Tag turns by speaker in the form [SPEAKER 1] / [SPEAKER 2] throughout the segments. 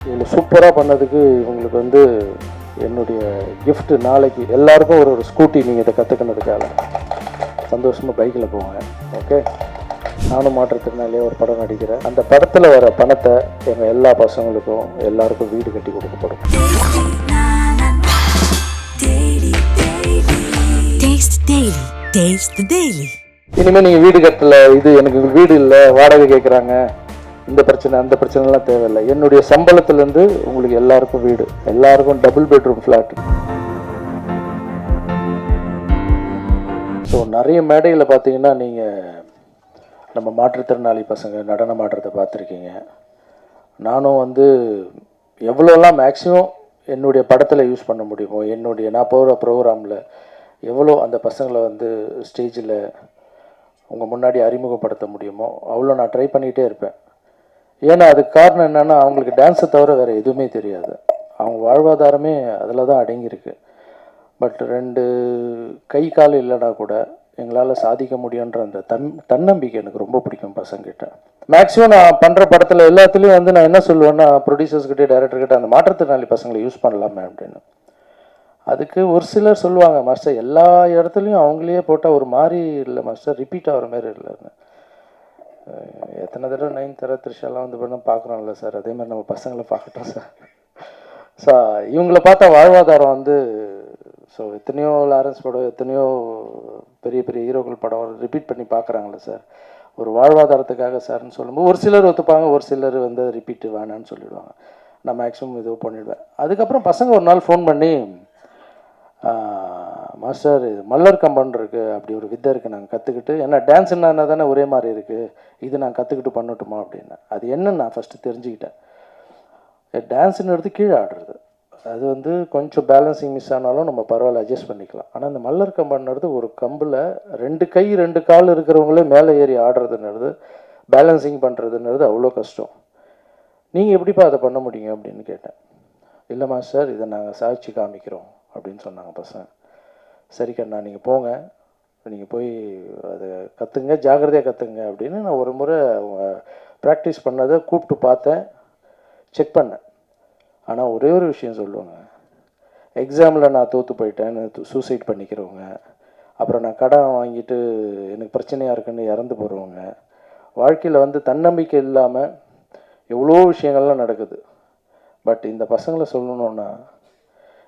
[SPEAKER 1] இவ்வளோ சூப்பராக பண்ணதுக்கு இவங்களுக்கு வந்து என்னுடைய gift நாளைக்கு எல்லாருக்கும் ஒரு ஒரு ஸ்கூட்டி நீங்கள் இதை கற்றுக்கினதுக்காக சந்தோஷமாக பைக்கில் போங்க ஓகே நானும் மாற்றுத்திறனாளியே ஒரு படம் நடிக்கிறேன். அந்த படத்தில் வர பணத்தை எங்கள் எல்லா பசங்களுக்கும் எல்லாருக்கும் வீடு கட்டி கொடுக்கப்படும். இனிமேல் நீங்கள் வீடு கட்டல இது எனக்கு வீடு இல்லை வாடகை கேட்குறாங்க இந்த பிரச்சனை அந்த பிரச்சனைலாம் தேவையில்லை. என்னுடைய சம்பளத்துலேருந்து உங்களுக்கு எல்லாருக்கும் வீடு. எல்லாருக்கும் டபுள் பெட்ரூம் ஃப்ளாட் ஸோ நிறைய மேடையில் பார்த்தீங்கன்னா நீங்கள் நம்ம மாற்றுத்திறனாளி பசங்க நடனம் ஆடுறதை பார்த்துருக்கீங்க. நானும் வந்து எவ்வளோலாம் மேக்ஸிமம் என்னுடைய படத்தில் யூஸ் பண்ண முடியுமோ என்னுடைய நான் போகிற ப்ரோக்ராமில் எவ்வளோ அந்த பசங்களை வந்து ஸ்டேஜில் உங்கள் முன்னாடி அறிமுகப்படுத்த முடியுமோ அவ்வளோ நான் ட்ரை பண்ணிகிட்டே இருப்பேன். ஏன்னா அதுக்கு காரணம் என்னென்னா அவங்களுக்கு டான்ஸை தவிர வேறு எதுவுமே தெரியாது. அவங்க வாழ்வாதாரமே அதில் தான் அடங்கியிருக்கு. பட் ரெண்டு கை கால் இல்லைனா கூட எங்களால் சாதிக்க முடியுன்ற அந்த தன் தன்னம்பிக்கை எனக்கு ரொம்ப பிடிக்கும் பசங்கிட்ட மேக்ஸிமம் நான் பண்ணுற படத்தில் எல்லாத்துலேயும் வந்து நான் என்ன சொல்லுவேன்னா ப்ரொடியூசர்ஸ்கிட்ட டேரக்டர்கிட்ட அந்த மாற்றுத்திறனாளி பசங்களை யூஸ் பண்ணலாமே அப்படின்னு. அதுக்கு ஒரு சிலர் சொல்லுவாங்க மாஸ்டர் எல்லா இடத்துலையும் அவங்களையே போட்டால் ஒரு மாதிரி இல்லை மாஸ்டர் ரிப்பீட் ஆகிற மாதிரி இல்லைன்னு எத்தனை தடவை நைன் தர த்ரிஷாலாம் வந்து பண்ண பார்க்குறோம்ல சார். அதே மாதிரி நம்ம பசங்களை பார்க்கட்டும் சார். ஸோ இவங்களை பார்த்தா வாழ்வாதாரம் வந்து ஸோ எத்தனையோ லாரன்ஸ் படம் எத்தனையோ பெரிய பெரிய ஹீரோக்கள் படம் ரிப்பீட் பண்ணி பார்க்குறாங்களே சார். ஒரு வாழ்வாதாரத்துக்காக சார்னு சொல்லும்போது ஒரு சிலர் ஒத்துப்பாங்க ஒரு சிலர் வந்து ரிப்பீட்டு வேணான்னு சொல்லிடுவாங்க. நான் மேக்ஸிமம் இது பண்ணிடுவேன். அதுக்கப்புறம் பசங்க ஒரு நாள் ஃபோன் பண்ணி மாஸ்டர் இது மல்லர் கம்பன் இருக்குது அப்படி ஒரு வித்தை இருக்குது நாங்கள் கற்றுக்கிட்டு ஏன்னா டான்ஸ்னா என்ன தானே ஒரே மாதிரி இருக்குது இது நான் கற்றுக்கிட்டு பண்ணட்டுமா அப்படின்னு. அது என்னன்னு நான் ஃபஸ்ட்டு தெரிஞ்சுக்கிட்டேன். டான்ஸ்னு எடுத்து கீழே ஆடுறது. அது வந்து கொஞ்சம் பேலன்சிங் மிஸ் ஆனாலும் நம்ம பரவாயில்ல அட்ஜஸ்ட் பண்ணிக்கலாம். ஆனால் இந்த மல்லர் கம்பன்றது ஒரு கம்பில் ரெண்டு கை ரெண்டு கால் இருக்கிறவங்களே மேலே ஏறி ஆடுறதுன்றது பேலன்சிங் பண்ணுறதுன்றது அவ்வளோ கஷ்டம். நீங்கள் எப்படிப்பா அதை பண்ண முடியும் அப்படின்னு கேட்டேன். இல்லை மாஸ்டர் இதை நாங்கள் சாதிச்சு காமிக்கிறோம் அப்படின்னு சொன்னாங்க பசங்க. சரி கண்ணா நீங்கள் போங்க. நீங்கள் போய் அதை கற்றுங்க ஜாக்கிரதையாக கற்றுங்க அப்படின்னு நான் ஒரு முறை அவங்க ப்ராக்டிஸ் பண்ணதை கூப்பிட்டு பார்த்தேன். செக் பண்ணேன். ஆனால் ஒரே ஒரு விஷயம் சொல்லுவாங்க. எக்ஸாமில் நான் தோற்று போயிட்டேன்னு சூசைட் பண்ணிக்கிறவங்க. அப்புறம் நான் கடன் வாங்கிட்டு எனக்கு பிரச்சனையாக இருக்குன்னு இறந்து போகிறவங்க வாழ்க்கையில் வந்து தன்னம்பிக்கை இல்லாமல் எவ்வளோ விஷயங்கள்லாம் நடக்குது. பட் இந்த பசங்களை சொல்லணுன்னா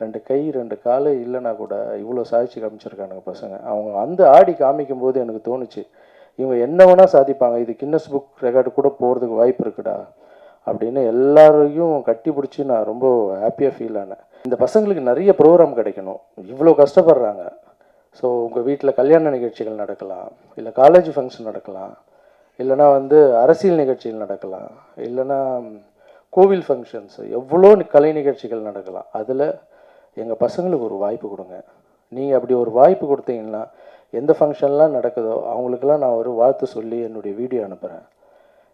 [SPEAKER 1] ரெண்டு கை ரெண்டு கால் இல்லைன்னா கூட இவ்வளோ சாதிச்சு காமிச்சிருக்கானுங்க பசங்க. அவங்க அந்த ஆடி காமிக்கும் போது எனக்கு தோணுச்சு இவங்க என்ன வேணால் சாதிப்பாங்க இது கின்னஸ் புக் ரெக்கார்டு கூட போகிறதுக்கு வாய்ப்பு இருக்குடா அப்படின்னு எல்லாரையும் கட்டி பிடிச்சி நான் ரொம்ப ஹாப்பியாக ஃபீல் ஆனேன். இந்த பசங்களுக்கு நிறைய ப்ரோக்ராம் கிடைக்கணும். இவ்வளோ கஷ்டப்படுறாங்க. ஸோ உங்கள் வீட்டில் கல்யாண நிகழ்ச்சிகள் நடக்கலாம் இல்லை காலேஜ் ஃபங்க்ஷன் நடக்கலாம் இல்லைனா வந்து அரசியல் நிகழ்ச்சிகள் நடக்கலாம் இல்லைனா கோவில் ஃபங்க்ஷன்ஸ் எவ்வளோ கலை நிகழ்ச்சிகள் நடக்கலாம். அதில் எங்கள் பசங்களுக்கு ஒரு வாய்ப்பு கொடுங்க. நீங்கள் அப்படி ஒரு வாய்ப்பு கொடுத்தீங்கன்னா எந்த ஃபங்க்ஷன்லாம் நடக்குதோ அவங்களுக்கெல்லாம் நான் ஒரு வாழ்த்து சொல்லி என்னுடைய வீடியோ அனுப்புகிறேன்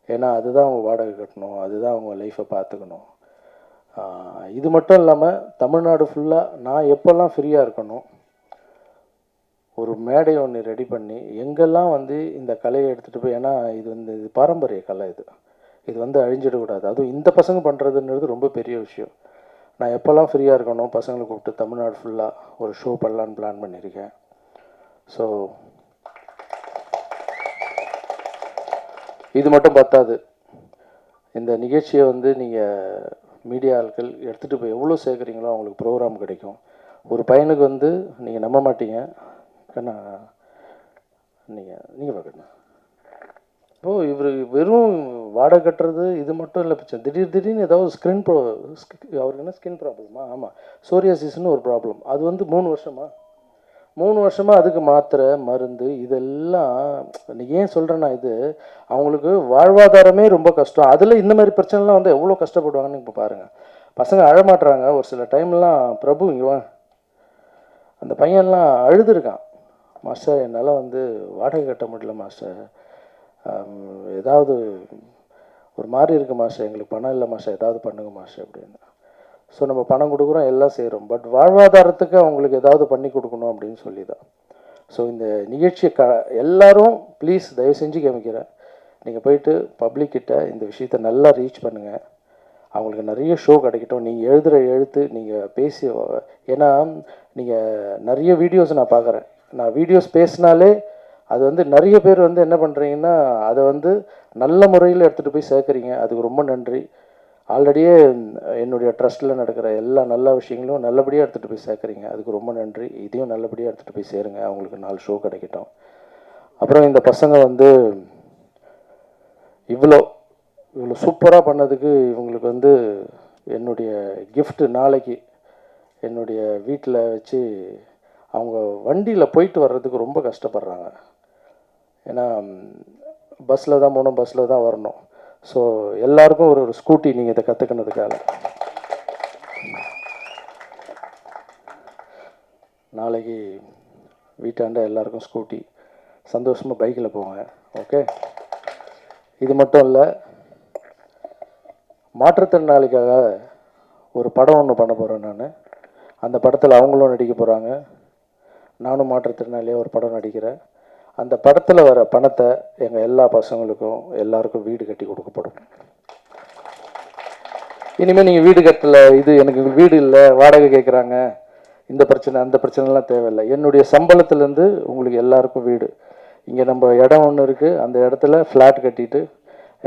[SPEAKER 1] ஏன்னா அதுதான் அவங்க வாடகை கட்டணும் அதுதான் அவங்க லைஃப்பை பார்த்துக்கணும் இது மட்டும் இல்லாமல் தமிழ்நாடு ஃபுல்லாக நான் எப்போல்லாம் ஃப்ரீயாக இருக்கணும் ஒரு மேடை ஒன்று ரெடி பண்ணி எங்கெல்லாம் வந்து இந்த கலையை எடுத்துகிட்டு போய் ஏன்னா இது வந்து இது பாரம்பரிய கலை இது. இது வந்து அழிஞ்சிடக்கூடாது. அதுவும் இந்த பசங்க பண்ணுறதுன்றது ரொம்ப பெரிய விஷயம். நான் எப்போல்லாம் ஃப்ரீயாக இருக்கணும் பசங்களை கூப்பிட்டு தமிழ்நாடு ஃபுல்லாக ஒரு ஷோ பண்ணலான்னு பிளான் பண்ணியிருக்கேன் ஸோ இது மட்டும் பத்தாது. இந்த நிகழ்ச்சியை வந்து நீங்கள் மீடியா ஆட்கள் எடுத்துகிட்டு போய் எவ்வளோ சேர்க்குறீங்களோ அவங்களுக்கு ப்ரோக்ராம் கிடைக்கும். ஒரு பையனுக்கு வந்து நீங்கள் நம்ப மாட்டீங்க. கண்ணா நீங்கள் நீங்கள் பார்க்கண்ணா இப்போது இவர் வெறும் வாடகை கட்டுறது இது மட்டும் இல்லை பிரச்சனை திடீர் திடீர்னு ஏதாவது ஸ்கின் ப்ரோ அவருக்கு என்ன ஸ்கின் ப்ராப்ளமா ஆமாம் சோரியாசிஸ்னு ஒரு ப்ராப்ளம் அது வந்து மூணு வருஷமா? மூணு வருஷமாக அதுக்கு மாத்திரை மருந்து இதெல்லாம் நீ ஏன் சொல்கிறேன்னா இது அவங்களுக்கு வாழ்வாதாரமே ரொம்ப கஷ்டம். அதில் இந்த மாதிரி பிரச்சனைலாம் வந்து எவ்வளோ கஷ்டப்படுவாங்கன்னு இப்போ பாருங்கள் பசங்க அழமாட்டுறாங்க ஒரு சில டைம்லாம் பிரபு இங்கே வா. அந்த பையன்லாம் அழுதுருக்கான். மாஸ்டர் என்னால் வந்து வாடகை கட்ட முடியல மாஸ்டர். ஏதாவது ஒரு மாதிரி இருக்கு மாஸ்டர் எங்களுக்கு பணம் இல்லை மாஸ்டர் ஏதாவது பண்ணுங்க மாஸ்டர் அப்படின்னு. ஸோ நம்ம பணம் கொடுக்குறோம் எல்லாம் செய்கிறோம் பட் வாழ்வாதாரத்துக்கு அவங்களுக்கு ஏதாவது பண்ணி கொடுக்கணும் அப்படின்னு சொல்லி தான் ஸோ இந்த நிகழ்ச்சியை க எல்லாரும் ப்ளீஸ் தயவு செஞ்சு கேமிக்கிறேன். நீங்கள் போயிட்டு பப்ளிக்கிட்ட இந்த விஷயத்தை நல்லா ரீச் பண்ணுங்கள் அவங்களுக்கு நிறைய ஷோ கிடைக்கட்டும். நீங்கள் எழுதுகிற எழுத்து நீங்கள் பேசி ஏன்னா நீங்கள் நிறைய வீடியோஸ் நான் பார்க்குறேன். நான் வீடியோஸ் பேசினாலே அது வந்து நிறைய பேர் வந்து என்ன பண்ணுறீங்கன்னா அதை வந்து நல்ல முறையில் எடுத்துகிட்டு போய் சேர்க்குறீங்க. அதுக்கு ரொம்ப நன்றி. ஆல்ரெடியே என்னுடைய ட்ரஸ்ட்டில் நடக்கிற எல்லா நல்ல விஷயங்களும் நல்லபடியாக எடுத்துகிட்டு போய் சேர்க்குறீங்க. அதுக்கு ரொம்ப நன்றி. இதையும் நல்லபடியாக எடுத்துகிட்டு போய் சேருங்க. அவங்களுக்கு நாலு ஷோ கிடைக்கட்டும். அப்புறம் இந்த பசங்க வந்து இவ்வளோ இவ்வளோ சூப்பராக பண்ணதுக்கு இவங்களுக்கு வந்து என்னுடைய கிஃப்ட்டு நாளைக்கு என்னுடைய வீட்டில் வச்சு அவங்க வண்டியில் போயிட்டு வர்றதுக்கு ரொம்ப கஷ்டப்படுறாங்க. ஏன்னா பஸ்ஸில் தான் போகணும் பஸ்ஸில் தான் வரணும். ஸோ எல்லாருக்கும் ஒரு ஒரு ஸ்கூட்டி நீங்கள் இதை கற்றுக்கினதுக்காக நாளைக்கு வீட்டாண்ட எல்லாருக்கும் ஸ்கூட்டி சந்தோஷமாக பைக்கில் போங்க ஓகே இது மட்டும் இல்லை மாற்றுத்திறனாளிக்காக ஒரு படம் ஒன்று பண்ண போகிறேன் நான். அந்த படத்தில் அவங்களும் நடிக்க போகிறாங்க நானும் மாற்றுத்திறனாளியாக ஒரு படம் நடிக்கிறேன். அந்த படத்தில் வர பணத்தை எங்கள் எல்லா பசங்களுக்கும் எல்லாருக்கும் வீடு கட்டி கொடுக்கப்படும். இனிமேல் நீங்கள் வீடு கட்டல இது எனக்கு வீடு இல்லை வாடகை கேட்குறாங்க இந்த பிரச்சனை அந்த பிரச்சனைலாம் தேவையில்லை. என்னுடைய சம்பளத்துலேருந்து உங்களுக்கு எல்லாருக்கும் வீடு. இங்கே நம்ம இடம் ஒன்று இருக்குது அந்த இடத்துல ஃப்ளாட் கட்டிட்டு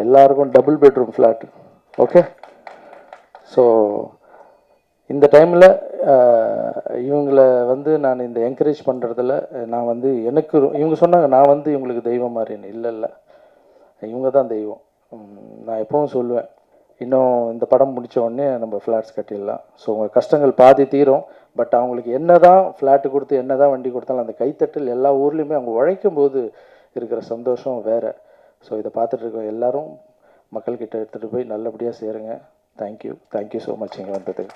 [SPEAKER 1] எல்லாருக்கும் double bedroom flat okay so இந்த டைமில் இவங்களை வந்து நான் இந்த என்கரேஜ் பண்ணுறதுல நான் வந்து எனக்கு இவங்க சொன்னாங்க நான் வந்து இவங்களுக்கு தெய்வம் மாதிரின்னு இல்லை இல்லை. இவங்க தான் தெய்வம். நான் எப்பவும் சொல்லுவேன். இன்னும் இந்த படம் முடித்த உடனே நம்ம ஃப்ளாட்ஸ் கட்டிடலாம். ஸோ உங்கள் கஷ்டங்கள் பாதி தீரும். பட் அவங்களுக்கு என்ன தான் ஃப்ளாட்டு கொடுத்து என்ன தான் வண்டி கொடுத்தாலும் அந்த கைத்தட்டல் எல்லா ஊர்லேயுமே அவங்க உழைக்கும் போது இருக்கிற சந்தோஷம் வேறு. ஸோ இதை பார்த்துட்டு இருக்க எல்லாரும். மக்கள்கிட்ட எடுத்துகிட்டு போய் நல்லபடியாக சேருங்க. தேங்க்யூ தேங்க்யூ ஸோ மச் இங்கே வந்ததுக்கு.